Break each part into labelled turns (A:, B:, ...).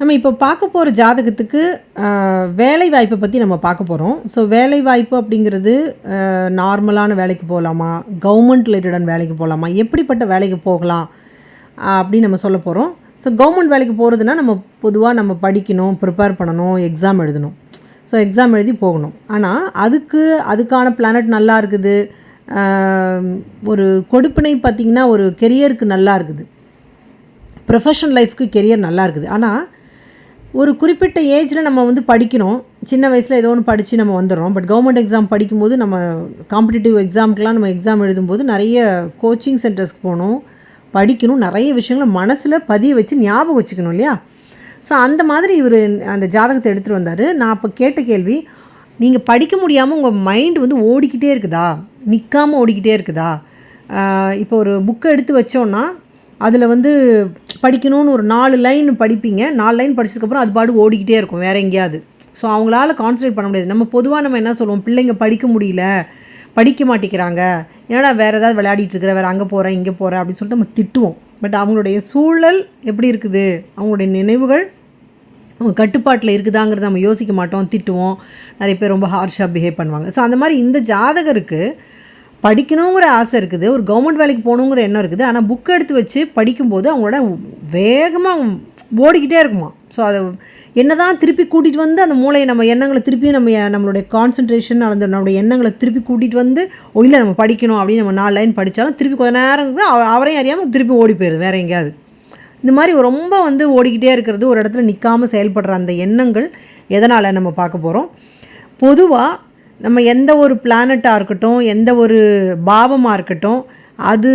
A: நம்ம இப்போ பார்க்க போகிற ஜாதகத்துக்கு வேலை வாய்ப்பை பற்றி நம்ம பார்க்க போகிறோம் ஸோ வேலை வாய்ப்பு அப்படிங்கிறது நார்மலான வேலைக்கு போகலாமா? கவர்மெண்ட் ரிலேட்டடான வேலைக்கு போகலாமா? எப்படிப்பட்ட வேலைக்கு போகலாம்? அப்படின்னு நம்ம சொல்ல போகிறோம் ஸோ கவர்மெண்ட் வேலைக்கு போகிறதுனா நம்ம பொதுவாக நம்ம படிக்கணும் ப்ரிப்பேர் பண்ணணும் எக்ஸாம் எழுதணும். ஸோ எக்ஸாம் எழுதி போகணும். ஆனால் அதுக்கு அதுக்கான பிளானட் நல்லா இருக்குது. ஒரு கொடுப்பினை பார்த்திங்கன்னா ஒரு கெரியருக்கு நல்லா இருக்குது. ப்ரொஃபஷனல் லைஃப்க்கு கெரியர் நல்லா இருக்குது. ஆனால் ஒரு குறிப்பிட்ட ஏஜில் நம்ம வந்து படிக்கிறோம் சின்ன வயசில் ஏதோ ஒன்று படித்து நம்ம வந்துடுறோம். பட் கவர்மெண்ட் எக்ஸாம் படிக்கும்போது நம்ம காம்படிட்டிவ் எக்ஸாமுக்கெலாம் நம்ம எக்ஸாம் எழுதும்போது நிறைய கோச்சிங் சென்டர்ஸ்க்கு போகணும். படிக்கணும். நிறைய விஷயங்களை மனசில் பதிய வச்சு ஞாபகம் வச்சுக்கணும் இல்லையா? ஸோ அந்த மாதிரி இவர் அந்த ஜாதகத்தை எடுத்துகிட்டு வந்தார். நான் அப்போ கேட்ட கேள்வி நீங்கள் படிக்க முடியாமல் உங்கள் மைண்டு வந்து ஓடிக்கிட்டே இருக்குதா? நிற்காமல் ஓடிக்கிட்டே இருக்குதா? இப்போ ஒரு புக்கை எடுத்து வச்சோன்னா அதில் வந்து படிக்கணும்னு ஒரு நாலு லைன் படிப்பீங்க. நாலு லைன் படிச்சதுக்கப்புறம் அது பாடு ஓடிக்கிட்டே இருக்கும். வேறு எங்கேயாவது. ஸோ அவங்களால கான்சன்ட்ரேட் பண்ண முடியாது. நம்ம பொதுவாக நம்ம என்ன சொல்லுவோம்? பிள்ளைங்க படிக்க முடியல. படிக்க மாட்டேங்கிறாங்க. ஏன்னா வேறு ஏதாவது விளையாடிட்டு இருக்கிற? வேறு அங்கே போகிறேன் இங்கே போகிறேன் அப்படின்னு சொல்லிட்டு நம்ம திட்டுவோம். பட் அவங்களுடைய சூழல் எப்படி இருக்குது? அவங்களுடைய நினைவுகள் அவங்க கட்டுப்பாட்டில் இருக்குதாங்கிறத நம்ம யோசிக்க மாட்டோம். திட்டுவோம். நிறைய பேர் ரொம்ப ஹார்ஷாக பிஹேவ் பண்ணுவாங்க. ஸோ அந்த மாதிரி இந்த ஜாதகருக்கு படிக்கணுங்கிற ஆசை இருக்குது ஒரு கவர்மெண்ட் வேலைக்கு போகணுங்கிற எண்ணம் இருக்குது ஆனால் புக் எடுத்து வச்சு படிக்கும்போது அவங்களோட வேகமாக ஓடிக்கிட்டே இருக்குமா? ஸோ அதை என்ன தான் திருப்பி கூட்டிகிட்டு வந்து அந்த மூளையை நம்ம எண்ணங்களை திருப்பியும் நம்ம நம்மளுடைய கான்சன்ட்ரேஷன் அந்த நம்மளுடைய எண்ணங்களை திருப்பி கூட்டிகிட்டு வந்து ஓ இல்லை நம்ம படிக்கணும் அப்படின்னு நம்ம நாலு லைன் படித்தாலும் திருப்பி கொஞ்ச நேரம் அவரையும் அறியாமல் திருப்பி ஓடி போயிடுது வேறு எங்கேயாவது. இந்த மாதிரி ரொம்ப வந்து ஓடிக்கிட்டே இருக்கிறது ஒரு இடத்துல நிற்காமல் செயல்படுற அந்த எண்ணங்கள் எதனால் நம்ம பார்க்க போகிறோம் பொதுவாக நம்ம எந்த ஒரு பிளானட்டாக இருக்கட்டும் எந்த ஒரு பாவமாக இருக்கட்டும் அது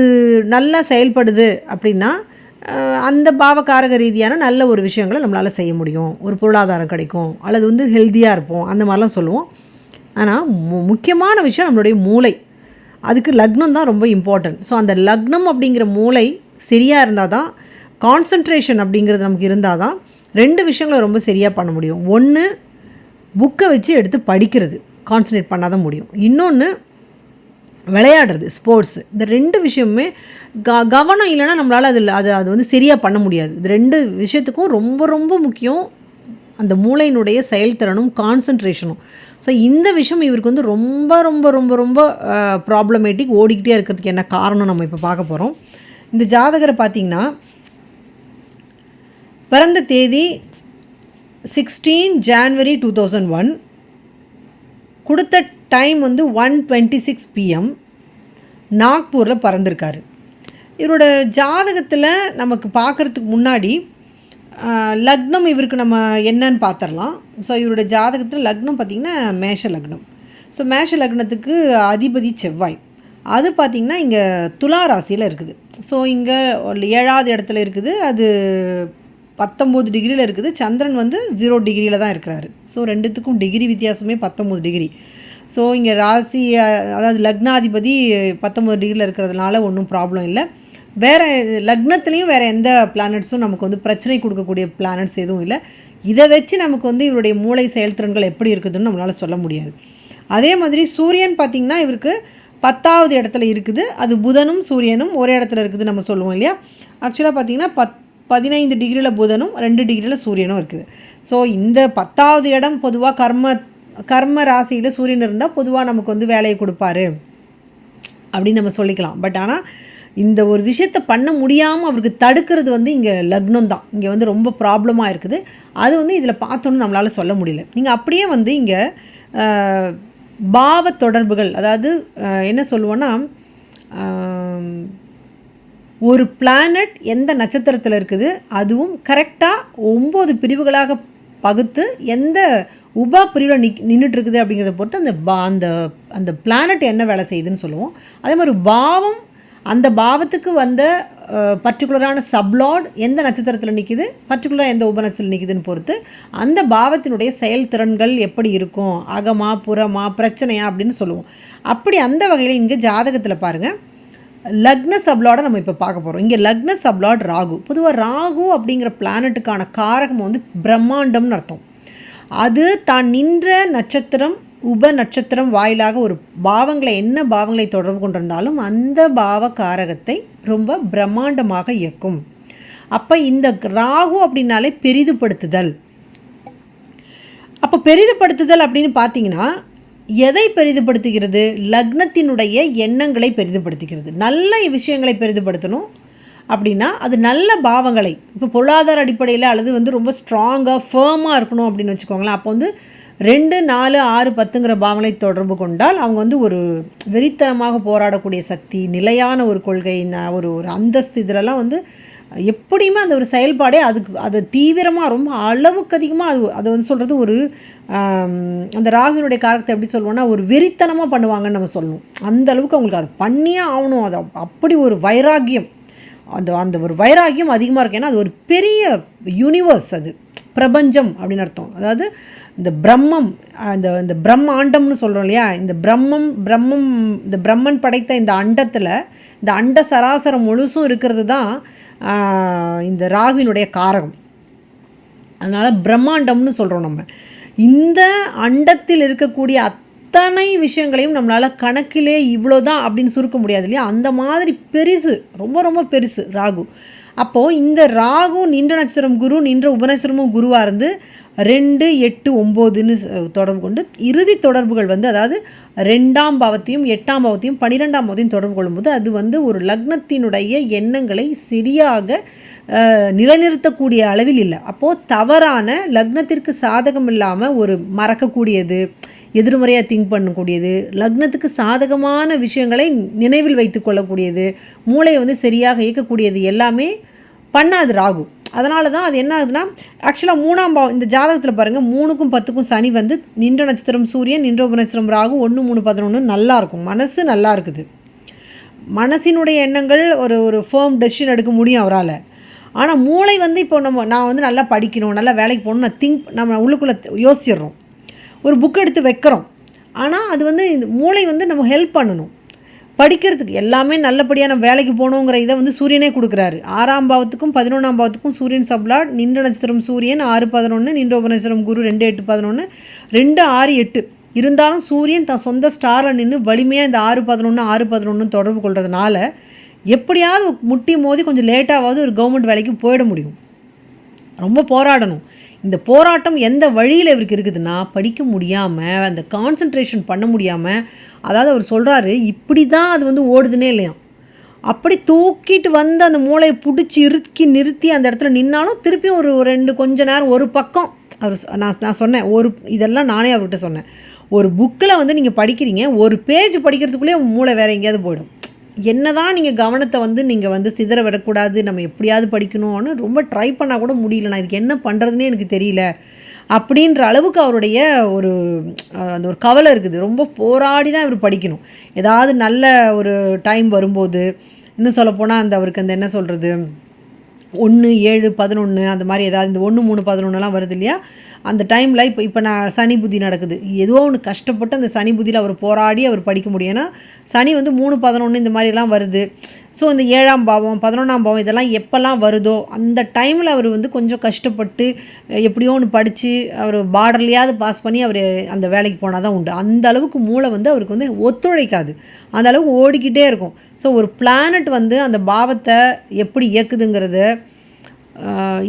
A: நல்லா செயல்படுது அப்படின்னா அந்த பாவகாரக ரீதியான நல்ல ஒரு விஷயங்களை நம்மளால் செய்ய முடியும். ஒரு பொருளாதாரம் கிடைக்கும் அல்லது வந்து ஹெல்த்தியாக இருப்போம் அந்த மாதிரிலாம் சொல்லுவோம். ஆனால் மு முக்கியமான விஷயம் நம்மளுடைய மூளை. அதுக்கு லக்னம் தான் ரொம்ப இம்பார்ட்டன்ட் ஸோ அந்த லக்னம் அப்படிங்கிற மூளை சரியாக இருந்தால் தான் கான்சன்ட்ரேஷன் அப்படிங்கிறது நமக்கு இருந்தால் தான் ரெண்டு விஷயங்களை ரொம்ப சரியாக பண்ண முடியும். ஒன்று புக்கை வச்சு எடுத்து படிக்கிறது. கான்சன்ட்ரேட் பண்ணால் தான் முடியும். இன்னொன்று விளையாடுறது ஸ்போர்ட்ஸ் இந்த ரெண்டு விஷயமுமே க கவனம் இல்லைன்னா நம்மளால் அதில் அது அது வந்து சரியாக பண்ண முடியாது. இது ரெண்டு விஷயத்துக்கும் ரொம்ப ரொம்ப முக்கியம். அந்த மூளையினுடைய செயல்திறனும் கான்சன்ட்ரேஷனும் ஸோ இந்த விஷயம் இவருக்கு வந்து ரொம்ப ரொம்ப ரொம்ப ரொம்ப ப்ராப்ளமேட்டிக் ஓடிக்கிட்டே இருக்கிறதுக்கு என்ன காரணம் நம்ம இப்போ பார்க்க போகிறோம் இந்த ஜாதகரை பார்த்திங்கன்னா பிறந்த தேதி sixteen January two thousand one கொடுத்த டைம் வந்து ஒன் டுவெண்ட்டி சிக்ஸ் பிஎம் நாக்பூரில் பறந்துருக்காரு. இவரோட ஜாதகத்தில் நமக்கு பார்க்குறதுக்கு முன்னாடி லக்னம் இவருக்கு நம்ம என்னன்னு பார்த்துடலாம் ஸோ இவரோட ஜாதகத்தில் லக்னம் பார்த்திங்கன்னா மேஷ லக்னம். ஸோ மேஷ லக்னத்துக்கு அதிபதி செவ்வாய். அது பார்த்திங்கன்னா இங்கே துலா ராசியில் இருக்குது. ஸோ இங்கே ஏழாவது இடத்துல இருக்குது. அது பத்தொம்போது டிகிரியில் இருக்குது. சந்திரன் வந்து ஜீரோ டிகிரியில் தான் இருக்கிறாரு. ஸோ ரெண்டுத்துக்கும் டிகிரி வித்தியாசமே பத்தொம்போது டிகிரி. ஸோ இங்கே ராசி அதாவது லக்னாதிபதி பத்தொம்போது டிகிரியில் இருக்கிறதுனால ஒன்றும் ப்ராப்ளம் இல்லை. வேறு லக்னத்துலேயும் வேறு எந்த பிளானட்ஸும் நமக்கு வந்து பிரச்சனை கொடுக்கக்கூடிய பிளானட்ஸ் எதுவும் இல்லை. இதை வச்சு நமக்கு வந்து இவருடைய மூளை செயல்திறன்கள் எப்படி இருக்குதுன்னு நம்மளால் சொல்ல முடியாது. அதே மாதிரி சூரியன் பார்த்திங்கன்னா இவருக்கு பத்தாவது இடத்துல இருக்குது. அது புதனும் சூரியனும் ஒரே இடத்துல இருக்குது நம்ம சொல்லுவோம் இல்லையா? ஆக்சுவலாக பார்த்திங்கன்னா பத் பதினைந்து டிகிரியில் புதனும் ரெண்டு டிகிரியில் சூரியனும் இருக்குது. ஸோ இந்த பத்தாவது இடம் பொதுவாக கர்ம கர்ம ராசியில் சூரியன் இருந்தால் பொதுவாக நமக்கு வந்து வேலையை கொடுப்பாரு. அப்படின்னு நம்ம சொல்லிக்கலாம். பட் ஆனால் இந்த ஒரு விஷயத்தை பண்ண முடியாமல் அவருக்கு தடுக்கிறது வந்து இங்கே லக்னம் தான். இங்கே வந்து ரொம்ப ப்ராப்ளமாக இருக்குது. அது வந்து இதில் பார்த்தோன்னு நம்மளால் சொல்ல முடியல. நீங்கள் அப்படியே வந்து இங்கே பாவ தொடர்புகள் அதாவது என்ன சொல்லுவோன்னா ஒரு பிளானட் எந்த நட்சத்திரத்தில் இருக்குது அதுவும் கரெக்டாக ஒம்பது பிரிவுகளாக பகுத்து எந்த உபா பிரிவில் நிக் நின்றுட்டுருக்குது அப்படிங்கிறத பொறுத்து அந்த பா அந்த அந்த பிளானட் என்ன வேலை செய்யுதுன்னு சொல்லுவோம். அதே மாதிரி பாவம் அந்த பாவத்துக்கு வந்த பர்டிகுலரான சப்லாட் எந்த நட்சத்திரத்தில் நிற்கிது பர்டிகுலராக எந்த உபநட்சத்தில் நிற்கிதுன்னு பொறுத்து அந்த பாவத்தினுடைய செயல்திறன்கள் எப்படி இருக்கும் அகமா புறமா பிரச்சனையா அப்படின்னு சொல்லுவோம். அப்படி அந்த வகையில் இங்கே ஜாதகத்தில் பாருங்கள் லக்ன சப்லாடை நம்ம இப்போ பார்க்க போகிறோம் இங்கே லக்ன சப்லாட் ராகு. பொதுவாக ராகு அப்படிங்கிற பிளானட்டுக்கான காரகம் வந்து பிரம்மாண்டம்னு அர்த்தம். அது தான் நின்ற நட்சத்திரம் உப நட்சத்திரம் வாயிலாக ஒரு பாவங்களை என்ன பாவங்களை தொடர்பு கொண்டிருந்தாலும் அந்த பாவ காரகத்தை ரொம்ப பிரம்மாண்டமாக இயக்கும். அப்போ இந்த ராகு அப்படின்னாலே பெரிதுபடுத்துதல். அப்போ பெரிதுபடுத்துதல் அப்படின்னு பார்த்தீங்கன்னா எதை பெரிதுபடுத்துகிறது? லக்னத்தினுடைய எண்ணங்களை பெரிதுபடுத்துகிறது. நல்ல விஷயங்களை பெரிதுபடுத்தணும் அப்படின்னா அது நல்ல பாவங்களை. இப்போ பொருளாதார அடிப்படையில் அல்லது வந்து ரொம்ப ஸ்ட்ராங்காக ஃபேமாக இருக்கணும் அப்படின்னு வச்சுக்கோங்களேன். அப்போ வந்து ரெண்டு நாலு ஆறு பத்துங்கிற பாவங்களை தொடர்பு கொண்டால் அவங்க வந்து ஒரு வெறித்தனமாக போராடக்கூடிய சக்தி நிலையான ஒரு கொள்கை ந- ஒரு ஒரு அந்தஸ்து இதிலெல்லாம் வந்து எப்படியுமே அந்த ஒரு செயல்பாடே அதுக்கு அது தீவிரமாக ரொம்ப அளவுக்கு அதிகமாக அது அதை வந்து சொல்கிறது ஒரு அந்த ராகுவினுடைய காரத்தை எப்படி சொல்லுவோன்னா ஒரு வெறித்தனமாக பண்ணுவாங்கன்னு நம்ம சொல்லணும். அந்த அளவுக்கு அவங்களுக்கு அது பண்ணியே ஆகணும். அது அப்படி ஒரு வைராகியம். அந்த அந்த ஒரு வைராகியம் அதிகமாக இருக்கு. ஏன்னா அது ஒரு பெரிய யூனிவர்ஸ் அது. பிரபஞ்சம் அப்படின்னு அர்த்தம். அதாவது இந்த பிரம்மம் அந்த இந்த பிரம்மாண்டம்னு சொல்கிறோம் இல்லையா? இந்த பிரம்மம் பிரம்மம் இந்த பிரம்மன் படைத்த இந்த அண்டத்தில் இந்த அண்ட சராசரம் முழுசும் இருக்கிறது தான் இந்த ராகுவினுடைய காரகம். அதனால் பிரம்மாண்டம்னு சொல்கிறோம் நம்ம. இந்த அண்டத்தில் இருக்கக்கூடிய அத்தனை விஷயங்களையும் நம்மளால் கணக்கிலே இவ்வளோ தான் அப்படின்னு சுருக்க முடியாது இல்லையா? அந்த மாதிரி பெருசு ரொம்ப ரொம்ப பெருசு ராகு. அப்போது இந்த ராகு நின்ற நட்சத்திரம் குரு நின்ற உபநட்சத்திரமும் குருவாக இருந்து ரெண்டு எட்டு ஒம்போதுன்னு தொடர்பு கொண்டு இறுதி தொடர்புகள் வந்து அதாவது ரெண்டாம் பாவத்தையும் எட்டாம் பாவத்தையும் பன்னிரெண்டாம் பாவத்தையும் தொடர்பு கொள்ளும்போது அது வந்து ஒரு லக்னத்தினுடைய எண்ணங்களை சரியாக நிலைநிறுத்தக்கூடிய அளவில் இல்லை. அப்போது தவறான லக்னத்திற்கு சாதகம் இல்லாமல் ஒரு மறக்கக்கூடியது எதிர்மறையாக திங்க் பண்ணக்கூடியது லக்னத்துக்கு சாதகமான விஷயங்களை நினைவில் வைத்து கொள்ளக்கூடியது மூளையை வந்து சரியாக இயக்கக்கூடியது எல்லாமே பண்ணாது ராகு. அதனால தான் அது என்ன ஆகுதுன்னா ஆக்சுவலாக மூணாம் பாவம் இந்த ஜாதகத்தில் பாருங்கள் மூணுக்கும் பத்துக்கும் சனி வந்து நின்ற நட்சத்திரம் சூரியன் நின்ற உபநட்சத்திரம் ராகு ஒன்று மூணு பதினொன்று நல்லாயிருக்கும் மனசு நல்லா இருக்குது. மனசினுடைய எண்ணங்கள் ஒரு ஒரு ஃபேம் டெசிஷன் எடுக்க முடியும் அவரால். ஆனால் மூளை வந்து இப்போ நம்ம நான் வந்து நல்லா படிக்கணும் நல்லா வேலைக்கு போகணும் நான் திங்க் நம்ம உள்ளுக்குள்ளே யோசிச்சிடுறோம். ஒரு புக் எடுத்து வைக்கிறோம். ஆனால் அது வந்து இந்த மூளை வந்து நம்ம ஹெல்ப் பண்ணணும். படிக்கிறதுக்கு எல்லாமே நல்லபடியாக நம்ம வேலைக்கு போகணுங்கிற இதை வந்து சூரியனே கொடுக்குறாரு. ஆறாம் பாவத்துக்கும் பதினொன்றாம் பாவத்துக்கும் சூரியன் சப்ளாட் நின்ற நட்சத்திரம் சூரியன் ஆறு பதினொன்று நின்ற உபநட்சத்திரம் குரு ரெண்டு எட்டு பதினொன்று ரெண்டு ஆறு எட்டு. இருந்தாலும் சூரியன் தன் சொந்த ஸ்டாரில் நின்று வலிமையாக இந்த ஆறு பதினொன்று ஆறு பதினொன்று தொடர்பு கொள்கிறதுனால எப்படியாவது முட்டி மோதி கொஞ்சம் லேட்டாவது ஒரு கவர்மெண்ட் வேலைக்கு போயிட முடியும். ரொம்ப போராடணும். இந்த போராட்டம் எந்த வழியில் இவருக்கு இருக்குதுன்னா படிக்க முடியாமல் அந்த கான்சன்ட்ரேஷன் பண்ண முடியாமல் அதாவது அவர் சொல்கிறாரு இப்படி தான் அது வந்து ஓடுதுன்னே இல்லையா அப்படி தூக்கிட்டு வந்து அந்த மூளையை பிடிச்சி இறுக்கி நிறுத்தி அந்த இடத்துல நின்னாலும் திருப்பியும் ஒரு ரெண்டு கொஞ்ச நேரம் ஒரு பக்கம் அவர் நான் நான் சொன்னேன் ஒரு இதெல்லாம் நானே அவர்கிட்ட சொன்னேன். ஒரு புக்கில் வந்து நீங்கள் படிக்கிறீங்க ஒரு பேஜ் படிக்கிறதுக்குள்ளேயே மூளை வேறு எங்கேயாவது போயிடும். என்னதான் நீங்கள் கவனத்தை வந்து நீங்கள் வந்து சிதற விடக்கூடாது நம்ம எப்படியாவது படிக்கணும்னு ரொம்ப ட்ரை பண்ணால் கூட முடியல நான் இதுக்கு என்ன பண்ணுறதுனே எனக்கு தெரியல. அப்படின்ற அளவுக்கு அவருடைய ஒரு அந்த ஒரு கவலை இருக்குது. ரொம்ப போராடி தான் இவர் படிக்கணும். ஏதாவது நல்ல ஒரு டைம் வரும்போது இன்னும் சொல்லப்போனால் அந்த அவருக்கு அந்த என்ன சொல்கிறது ஒன்று ஏழு பதினொன்று அந்த மாதிரி ஏதாவது இந்த ஒன்று மூணு பதினொன்றுலாம் வருது இல்லையா? அந்த டைமில் இப்போ இப்போ நான் சனி புத்தி நடக்குது. ஏதோ ஒன்று கஷ்டப்பட்டு அந்த சனி புத்தியில் அவர் போராடி அவர் படிக்க முடியும். ஏன்னா சனி வந்து மூணு பதினொன்று இந்த மாதிரிலாம் வருது. ஸோ இந்த ஏழாம் பாவம் பதினொன்றாம் பாவம் இதெல்லாம் எப்போல்லாம் வருதோ அந்த டைமில் அவர் வந்து கொஞ்சம் கஷ்டப்பட்டு எப்படியோ ஒன்று படித்து அவர் பார்டர்லையாவது பாஸ் பண்ணி அவர் அந்த வேலைக்கு போனால் தான் உண்டு. அந்த அளவுக்கு மூளை வந்து அவருக்கு வந்து ஒத்துழைக்காது. அந்த அளவுக்கு ஓடிக்கிட்டே இருக்கும். ஸோ ஒரு பிளானட் வந்து அந்த பாவத்தை எப்படி இயக்குதுங்கிறது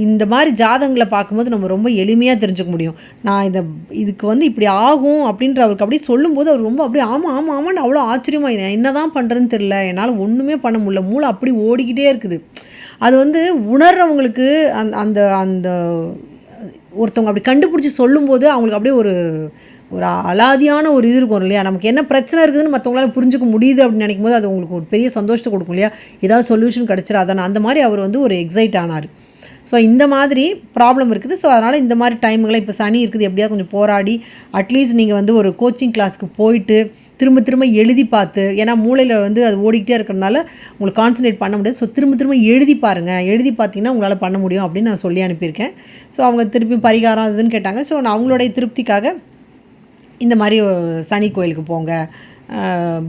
A: இந்த மாதிரி ஜாதகங்களை பார்க்கும்போது நம்ம ரொம்ப எளிமையாக தெரிஞ்சுக்க முடியும். நான் இதை இதுக்கு வந்து இப்படி ஆகும் அப்படின்ற அவருக்கு அப்படியே சொல்லும்போது அவர் ரொம்ப அப்படியே ஆமாம் ஆமாம் ஆமான்னு அவ்வளோ ஆச்சரியமாக என்ன தான் பண்ணுறேன்னு தெரில என்னால் ஒன்றுமே பண்ண முடியல மூளை அப்படி ஓடிக்கிட்டே இருக்குது. அது வந்து உணர்றவங்களுக்கு அந்த அந்த அந்த ஒருத்தவங்க அப்படி கண்டுபிடிச்சி சொல்லும்போது அவங்களுக்கு அப்படியே ஒரு ஒரு அலாதியான ஒரு இது இருக்கும் இல்லையா? நமக்கு என்ன பிரச்சனை இருக்குதுன்னு மற்றவங்களால புரிஞ்சுக்க முடியுது அப்படின்னு நினைக்கும் போது அது உங்களுக்கு ஒரு பெரிய சந்தோஷத்தை கொடுக்கும் இல்லையா? ஏதாவது சொல்யூஷன் கிடச்சிடாதானே அந்த மாதிரி அவர் வந்து ஒரு எக்ஸைட் ஆனார். ஸோ இந்த மாதிரி ப்ராப்ளம் இருக்குது. ஸோ அதனால் இந்த மாதிரி டைமுகளை இப்போ சனி இருக்குது. எப்படியாவது கொஞ்சம் போராடி அட்லீஸ்ட் நீங்கள் வந்து ஒரு கோச்சிங் கிளாஸ்க்கு போயிட்டு திரும்ப திரும்ப எழுதி பார்த்து ஏன்னா மூளையில் வந்து அது ஓடிக்கிட்டே இருக்கிறதுனால உங்களுக்கு கான்சன்ட்ரேட் பண்ண முடியாது. ஸோ திரும்ப திரும்ப எழுதி பாருங்கள் எழுதி பார்த்தீங்கன்னா உங்களால் பண்ண முடியும் அப்படின்னு நான் சொல்லி அனுப்பியிருக்கேன். ஸோ அவங்க திருப்பி பரிகாரம் அதுன்னு கேட்டாங்க. ஸோ நான் அவங்களுடைய திருப்திக்காக இந்த மாதிரி சனி கோயிலுக்கு போங்க.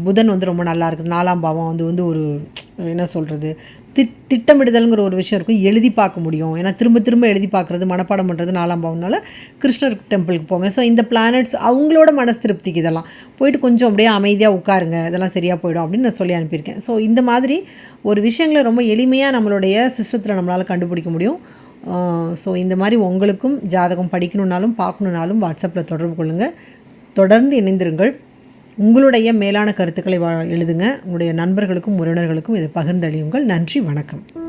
A: புதன் வந்து ரொம்ப நல்லா இருக்குது. நாலாம் பாவம் வந்து வந்து ஒரு என்ன சொல்கிறது தி திட்டமிடுதல்ங்கிற ஒரு விஷயம் இருக்கும். எழுதி பார்க்க முடியும். ஏன்னா திரும்ப திரும்ப எழுதி பார்க்குறது மனப்பாடம் பண்ணுறது நாலாம் பாவம்னால கிருஷ்ணர் டெம்பிளுக்கு போங்க. ஸோ இந்த பிளானட்ஸ் அவங்களோட மனசு திருப்திக்கு இதெல்லாம். போயிட்டு கொஞ்சம் அப்படியே அமைதியாக உட்காருங்க. இதெல்லாம் சரியாக போயிடும் அப்படின்னு நான் சொல்லி அனுப்பியிருக்கேன். ஸோ இந்த மாதிரி ஒரு விஷயங்களை ரொம்ப எளிமையாக நம்மளுடைய சிஸ்டத்தில் நம்மளால் கண்டுபிடிக்க முடியும். ஸோ இந்த மாதிரி உங்களுக்கும் ஜாதகம் படிக்கணுன்னாலும் பார்க்கணுன்னாலும் வாட்ஸ்அப்பில் தொடர்பு கொள்ளுங்கள் தொடர்ந்து இணைந்திருங்கள். உங்களுடைய மேலான கருத்துக்களை வா- எழுதுங்க. உங்களுடைய நண்பர்களுக்கும் உறவினர்களுக்கும் இதை பகிர்ந்தளியுங்கள். நன்றி வணக்கம்.